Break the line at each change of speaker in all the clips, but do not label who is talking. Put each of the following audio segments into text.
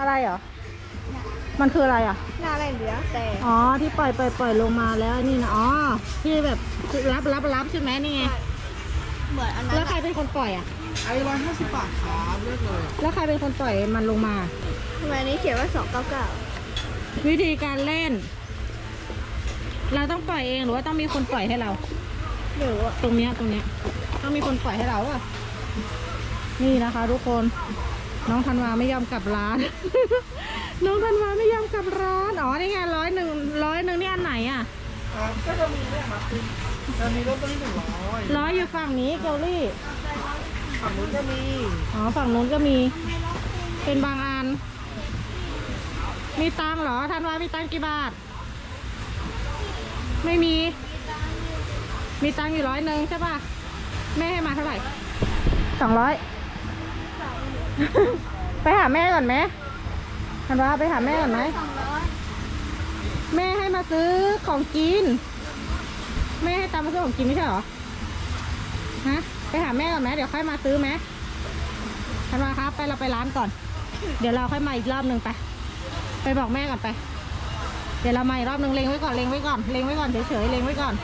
อะไรเหรอ มันคืออะไรอะ
หน้าอะไรเหลือแต่
อ๋อ ที่ปล่อยปล่อยปล่อยลงมาแล้วนี่นะ อ๋อ ที่แบบรับรับรับใช่ไหมนี่ไง
เหมือนอันนั้
แล้ว
น
ใครเป็นคนปล่อยอะ
ไอ้ร้อยห้าสิบบาทครับเลือกเลย
แล้วใครเป็นคนปล่อยมันลงมา
ทำไมอันนี้เขียนว่าสองเก้าเก้า
วิธีการเล่น เราต้องปล่อยเองหรือว่าต้องมีคนปล่อยให้เรา
หรือว่า
ตรงเนี้ยตรงเนี้ยต้องมีคนปล่อยให้เราอะนี่นะคะ ทุกคน น้องธันวาไม่ยอมกลับร้าน น้องธันวาไม่ยอมกลับร้าน อ๋อ นี่ไงร้อยหนึ่งร้อยหนึ่งนี่อันไหนอะ
อ่าก็จะมีเนี่ยครับจะมีรถต้นหนึ่งร้อย
ร้อยอยู่ฝั่งนี้เกลลี่
ฝั่งนู้นก็มี
อ๋อ ฝั่งนู้นก็มี เป็นบางอัน มีตังค์เหรอ ธันวา มีตังค์กี่บาท ไม่มี มีตังค์อยู่ร้อยหนึ่งใช่ป่ะ แม่ให้มาเท่าไหร่สองร้อย ไปหาแม่ก่อนไหมธันวาไปหาแม่ก่อนไหม
สองร้อย
แม่ให้มาซื้อของกิน แม่ให้ตังค์มาซื้อของกินไม่ใช่เหรอ ฮะ ไปหาแม่ก่อนไหมเดี๋ยวค่อยมาซื้อไหมธันวาครับ ไปเราไปร้านก่อน เดี๋ยวเราค่อยมาอีกรอบหนึ่งไป ไปบอกแม่ก่อนไป เดี๋ยวเรามาอีกรอบหนึ่งเลงไว้ก่อนเลงไว้ก่อนเลงไว้ก่อนเฉยๆเลงไว้ก่อน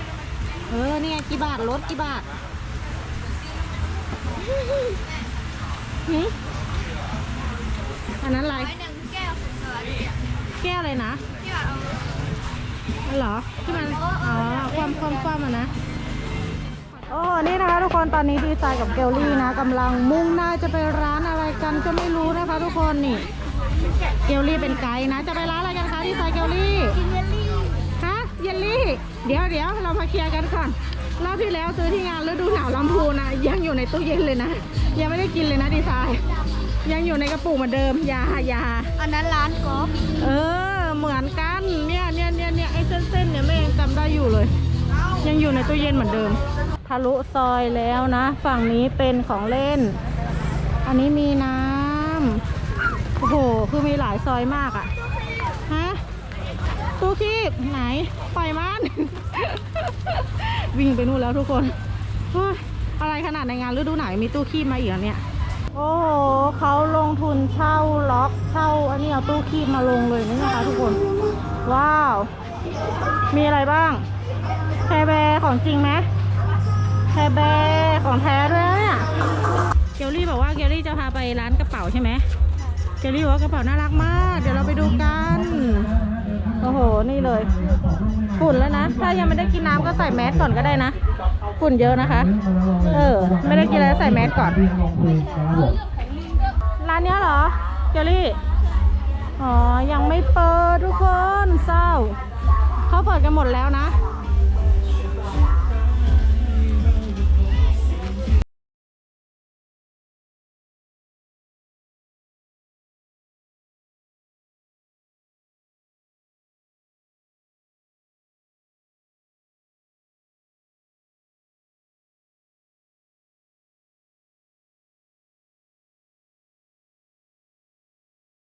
เออ นี่ไงกี่บาทรถกี่บาทหืม อันนั้นอะไร
ร้อยหนึ่งแก้วของเธอ
แก้วอะไรนะ
ที่ว่าเอา
นั่นเหรอที่มันอ๋อความความความอะนะโอ้นี่นะคะ ทุกคนตอนนี้ดีไซน์กับเกลลี่นะกำลังมุ่งหน้าจะไปร้านอะไรกันก็ไม่รู้นะคะ ทุกคนนี่ เกลลี่เป็นไกด์นะ จะไปร้านอะไรกันคะดีไซน์เกลลี่
กินเยลลี่
ฮะเยลลี่ เดี๋ยวเดี๋ยวเรามาเคลียร์กันก่อนรอบที่แล้วซื้อที่งานฤดูหนาวลำพูนนะยังอยู่ในตู้เย็นเลยนะ ยังไม่ได้กินเลยนะดีไซน์ ยังอยู่ในกระปุกเหมือนเดิมอยาอยา
อันนั้นร้านกอล์ฟ
เออ เหมือนกันเนี่ยเนี่ยเนี่ยเนี่ยไอ้เส้นๆเนี่ยแม่ยังจำได้อยู่เลย ยังอยู่ในตู้เย็นเหมือนเดิม ทะลุซอยแล้วนะ ฝั่งนี้เป็นของเล่น อันนี้มีน้ำโอ้โหคือมีหลายซอยมากอะ่ะฮะตู้คีบไหนปล่อยมัน วิ่งไปนู่นแล้วทุกคนเฮ้ยอะไรขนาดในงานฤดูหนาวยังมีตู้คีบมาอีกเหรอเนี่ย โอ้โหเขาลงทุนเช่าล็อกเช่าอันนี้เอาตู้คีบมาลงเลยนี่นะคะทุกคน ว้าว มีอะไรบ้างแคร์แบร์ของจริงไหมแคร์แบร์ของแท้ด้วยนะเนี่ยเกลลี่บอกว่าเกลลี่จะพาไปร้านกระเป๋าใช่ไหมเกลลี่บอกว่ากระเป๋าน่ารักมาก เดี๋ยวเราไปดูกัน โอ้โห นี่เลย ฝุ่นแล้วนะ ถ้ายังไม่ได้กินน้ำก็ใส่แมสก่อนก็ได้นะ ฝุ่นเยอะนะคะ เออ ไม่ได้กินอะไรใส่แมสก่อน ร้านเนี้ยเหรอ เจลลี่ อ๋อ ยังไม่เปิดทุกคนเศร้า เขาเปิดกันหมดแล้วนะ